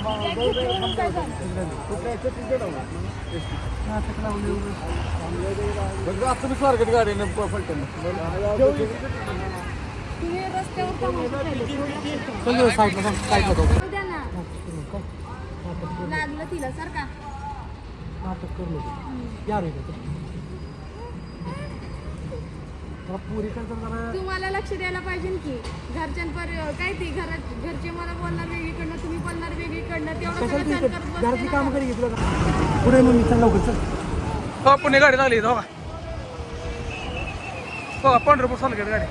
स्वारगेट ठेवले. जाऊ द्या ना लागलं तिला सर का नाटक करलो यार जरा तुम्हाला लक्ष द्यायला पाहिजे की घरच्यांपर काय ते घरात घरचे मला बोलणार वेगळीकडनं तुम्ही बोलणार वेगळीकडनं तेवढं पुढे मग मी चल लवकर चल. हो पुणे गाडी लागली हो हो पंढरपूर स्वारगेट गाडी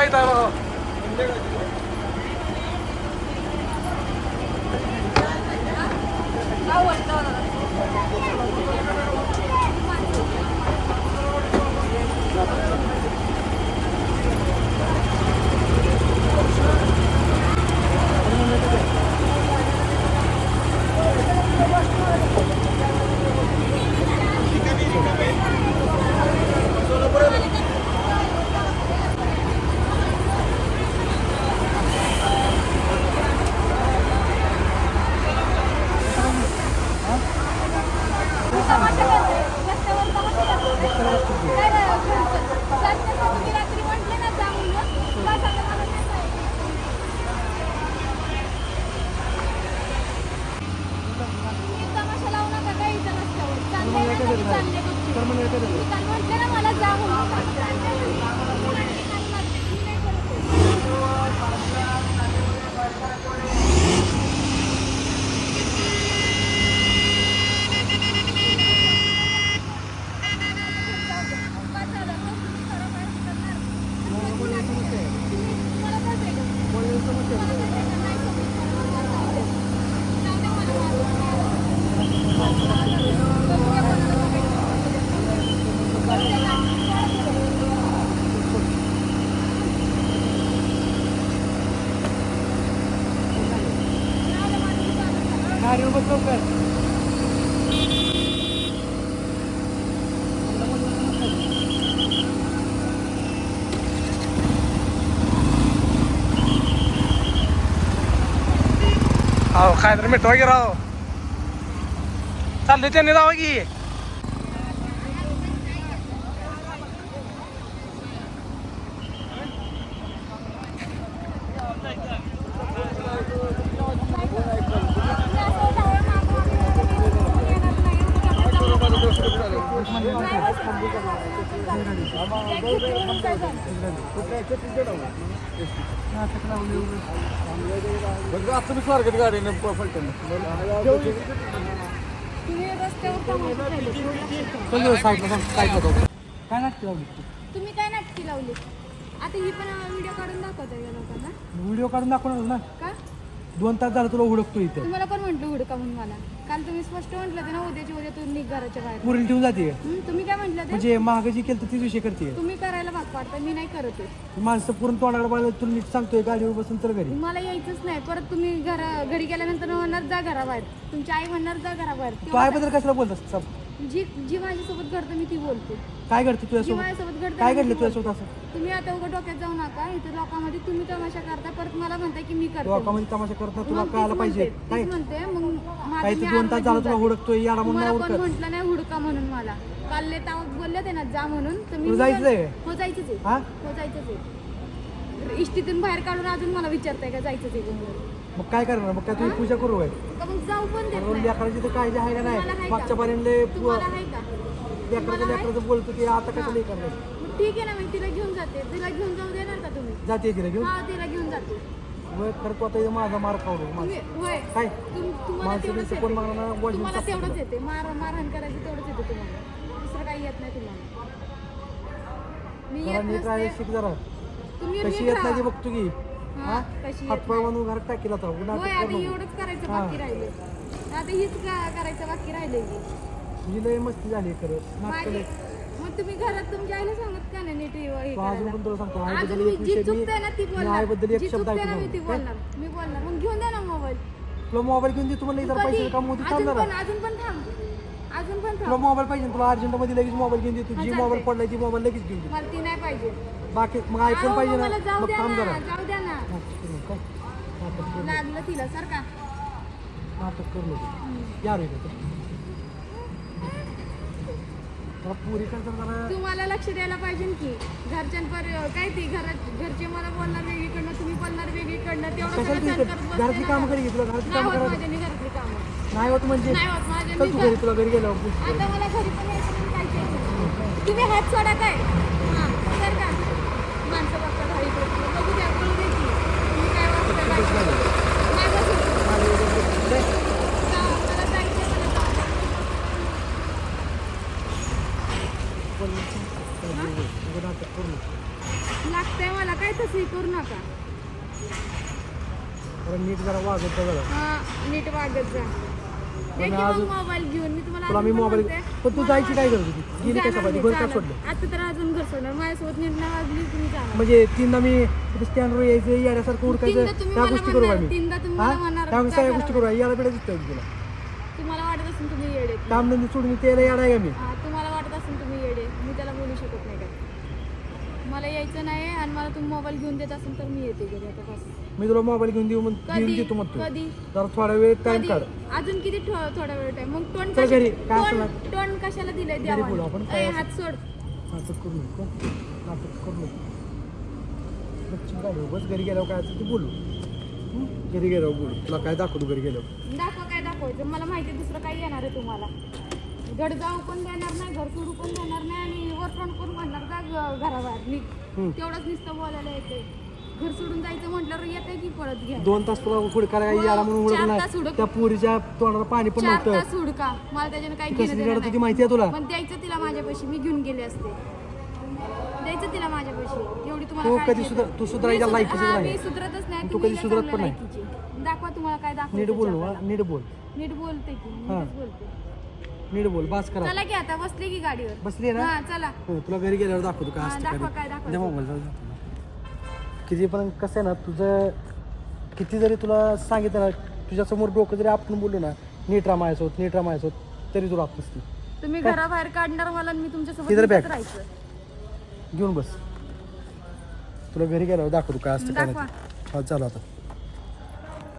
येत आहे बघा तमाशा करते. रस्त्यावर तमाशा करते. काय नाही, घरचं. जास्त तुम्ही रात्री म्हटले ना जा म्हणून. काय सांगा मला नाही सांगितलं. तुम्ही तमाशा लावू नका काय इथं रस्त्यावर. चाललंय ना, तुम्ही चालले बघते. तर मग काय तुम्ही काल म्हटले ना मला जा म्हणून. तुम्ही नाही करत आहे. गाडी उभं लवकर हो काय तर मिठवा की राव. चालले त्याने जावं की नाटक लावले तुम्ही स्वारगेट गाडीने फलटण तुम्ही रस्त्यावर तमाशा ठेवले. चल साईडला सांग काय नाटक लावली तुम्ही काय नाटकी लावली? आता ही पण व्हिडिओ काढून लोकांना? व्हिडिओ काढून दाखवणार ना. का? दोन तास झालं तुला हुडकतो इथं. तुम्हाला कोण म्हटलं हुडका म्हणून मला. काल तुम्ही स्पष्ट म्हटलं ते ना उद्याची उद्या तू निघ घराच्या बाहेर. पुरीला ठेवून जाते. हं, तुम्ही काय म्हटलं ते? म्हणजे महाग जी केलं तर तीच विषय करते. तुम्ही करायला भाग पाडता मी नाही करत आहे. माणसं पूर्ण तोंडाकडे पाहिलं तुला नीट सांगतोय गाडीवर बसून तर घरी. मला यायचंच नाही. परत तुम्ही घरा घरी गेल्यानंतर म्हणणार जा घराबाहेर. तुमची आई म्हणणार जा घराबाहेर. तू तेव्हा आईबद्दल कशाला बोलतस? सब? जी जी माझ्यासोबत घडतं मी ती बोलते. काय घडतं जी तुझ्यासोबत माझ्यासोबत घडतं काय मी घडलं ती तुझ्यासोबत बोलते. असं? तुम्ही आता उघड डोक्यात जाऊ नका इथं लोकांमध्ये तुम्ही तमाशा करता परत मला म्हणताय की मी करते. लोकांमध्ये तमाशा करत नाही तुला मग कळायला तीच पाहिजे. म्हणते, काय? तीच म्हणते मग माझं मी तर दोन तास अर्ध झालं तुला. हुडकतोय याला म्हणून तुम्हाला नाही कोण हुडकत म्हटलं नाही हुडका म्हणून मला. काल ले तावत बोलले ते ना जा म्हणून. तर मी तुला जायचंय? हो जायचंच आहे. हा? हो जायचंच आहे. इष्टीतून बाहेर काढून अजून मला विचारताय का जायचंच आहे का म्हणून? मग काय करणार? मग काय तुम्ही पूजा करू काय? का मग जाऊ पण देत म्हणून नाही. लेकराची तर काळजी आहे का तुम्हाला नाही आहे मागच्या का? पर्यंत तुम्हाला आहे का? लेकराचं लेकराचं बोलतो ते आता कशाला हे. करणार? मग ठीक आहे ना मी तिला घेऊन जाते. तिला घेऊन जाऊ देणार का तुम्ही? जाते तिला घेऊन? हा तिला घेऊन जाते. मग खरं तू आता हे माझा मार तुम्ही. होय. काय? तुम- तुम्हाला माणसं तेवढंच कोण नाही, तुम्हाला तेवढंच येते. मार मारहाण करायची तेवढंच येते तुम्हाला. दुसरं काही येत नाही तुम्हाला. मी जरा येत नीट राहायला नसते. शिक जरा. तुम्ही कशी नीट येत नाही राहा. बघतो की. हा, येत हातपाय म्हणून घरात टाकीला तर होय आता. एवढंच करायचं हा. बाकी राहिले आता हीच का- करायचं बाकी राहिले ही लय मस्ती झाली खरं. नाटक माझी लय. मग तुम्ही घरात तुमच्या आईला सांगत का नाही नीट हे हे तू अजून करायला पण तुला सांगतो अजून आईबद्दल मी एक जी विषय मी चुकते ना ती मी बोलणार. आईबद्दल जी एक शब्द चुकते ना ऐकू मी ती नको. काय? बोलणार. मी बोलणार. मग घेऊन द्या ना मोबाईल. तुला मोबाईल घेऊन दे तुम्हाला? पैसे काम अजून पण अजून पण थांब. अजून पण तुला थांब. मोबाईल पाहिजे तुला अर्जंटमध्ये लगेच मोबाईल घेऊन दे तू. जी. मोबाईल पडलाय ती मोबाईल लगेच घेऊन दे. मला ती नाही पाहिजे. बाकी मग आयफोन अहो, पाहिजे ना. मला जाऊ मग द्या थांब जरा. जाऊ ना करू नका. नाटक करू नका. लागलं तिला सर का? नाटक करू नको. तुम्हाला लक्ष द्यायला पाहिजे की घरच्यांपर काय ती घरात घरचे मला बोलणार वेगळीकडनं तुम्ही बोलणार वेगळीकडनं तेवढं तू सहन करत कामं नाही कामं होत करायला माझ्याने घरातली कामं. नाही होत म्हणजे? नाही होत माझ्या घरी तुला घरी बोल. आता मला घरी पण यायचं. तुम्ही हात सोडा काय हां तर का माणसं बघतात हळी बघू द्या बोलू दे की तुम्ही काय वाटतं काय माझं सुरू. जा, मला जायचंय, मला जायचंय. बोल. नको नाटक करू नको. लागतंय मला काय तसंही करू नका जरा नीट जरा वागत जा जरा. हा नीट वागत जा. दे मोबाईल घेऊन मी तुम्हाला तुला मी अजून पण मोबाईल म्हणते, पण तू जायची काय गरज होती? गेली जाणार कशापाहिजे मी, घर का जाणार. सोडलं? आता तर अजून घर सोडणार. माझ्यासोबत नीट नाही वाजली तुम्ही जाणार. म्हणजे तीनदा मी स्टँडवर यायचं येण्यासारखं उरकायचं तीनदा तुम्ही त्या मला गोष्टी करू म्हणणार, मी तीनदा तुम्ही हा? मला म्हणणार, त्या काय सगळ्या करावं? गोष्टी करू याला दिसतोय तुला. तुम्हाला वाटत असेल तुम्ही येडे काम धंदे सोडून त्याला येणार का मी? हा, तुम्हाला वाटत असेल तुम्ही येडे मी त्याला बोलू शकत नाही का मला यायचं नाही आणि मला तुम्ही मोबाईल घेऊन देत असेल तर मी येते घरी आता बस. मी तुला मोबाईल घेऊन देऊ मग घेऊन कधी देतो म्हणतो कधी? जरा थोडा वेळ टाइम कधी? काढ. अजून किती थो- थोडा वेळ टाइम मग टोन चल घरी, काय टोन असेल टोन कशाला दिलंय घरी बोलू देवाने? आपण, काय ए. हात सोड. नाटक करू नको. नाटक करू नको. बस घरी गेल्यावर काय असेल ते बोलू. हं? घरी गेल्यावर बोलू. तुला काय दाखवतो घरी गेल्यावर? दाखव काय दाखवायचं? मला माहिती आहे दुसरं काय येणार आहे तुम्हाला. गड जाऊ पण देणार नाही घर सोडू पण देणार नाही आणि वर फ्रंट करून म्हणणार ग- घराबाहेर निघ हं. तेवढंच नुसतं बोलायला येते घर सोडून जायचं म्हटल्यावर येते की पळत घ्या दोन तास तुला पुढे करायला याला म्हणून चार उडत तास नाही उडक- त्या पुरीच्या तोंडाला पाणी पण चार नव्हतं तास हुडका मला त्याच्याने काही घेणं कसली देणं रडत होती नाही. माहिती आहे तुला पण द्यायचं तिला माझ्यापाशी मी घेऊन गेले असते द्यायचं तिला माझ्यापाशी एवढी तू तुम्हाला काळजी कधी सुधार-. तू सुधारायच्या मी सुध- लायकीचीच हा, नाही. मी सुधरतच नाही तू तुम्ही कधी लय सुधरत चांगल्या पण नाही. लायकीचे. दाखवा तुम्हाला काय नीट दाखवायचं बोल नीट बोल नीट बोलते की हा. नीटच बोलते नीट बोल बास करा. चला की आता बसले की गाडीवर. बसली ना? हा चला. हो तुला घरी गेल्यावर दाखवतो काय हा, दाखवा काय काय दाखवा दे मोबाईल जाऊ दे. किती पण कसं आहे ना तुझं किती जरी तुला सांगितलं ना तुझ्यासमोर डोकं जरी आपण बोललो ना नीट रामायचं होत नीट रामायचं होत तरी तुला आपली तुम्ही घराबाहेर काढणार मला आणि मी तुमच्यासोबत बॅग? राहायचं. घेऊन बस. तुला घरी गेल्यावर दाखवतो काय असतं काय दाखवा. नाही हा चालू आता.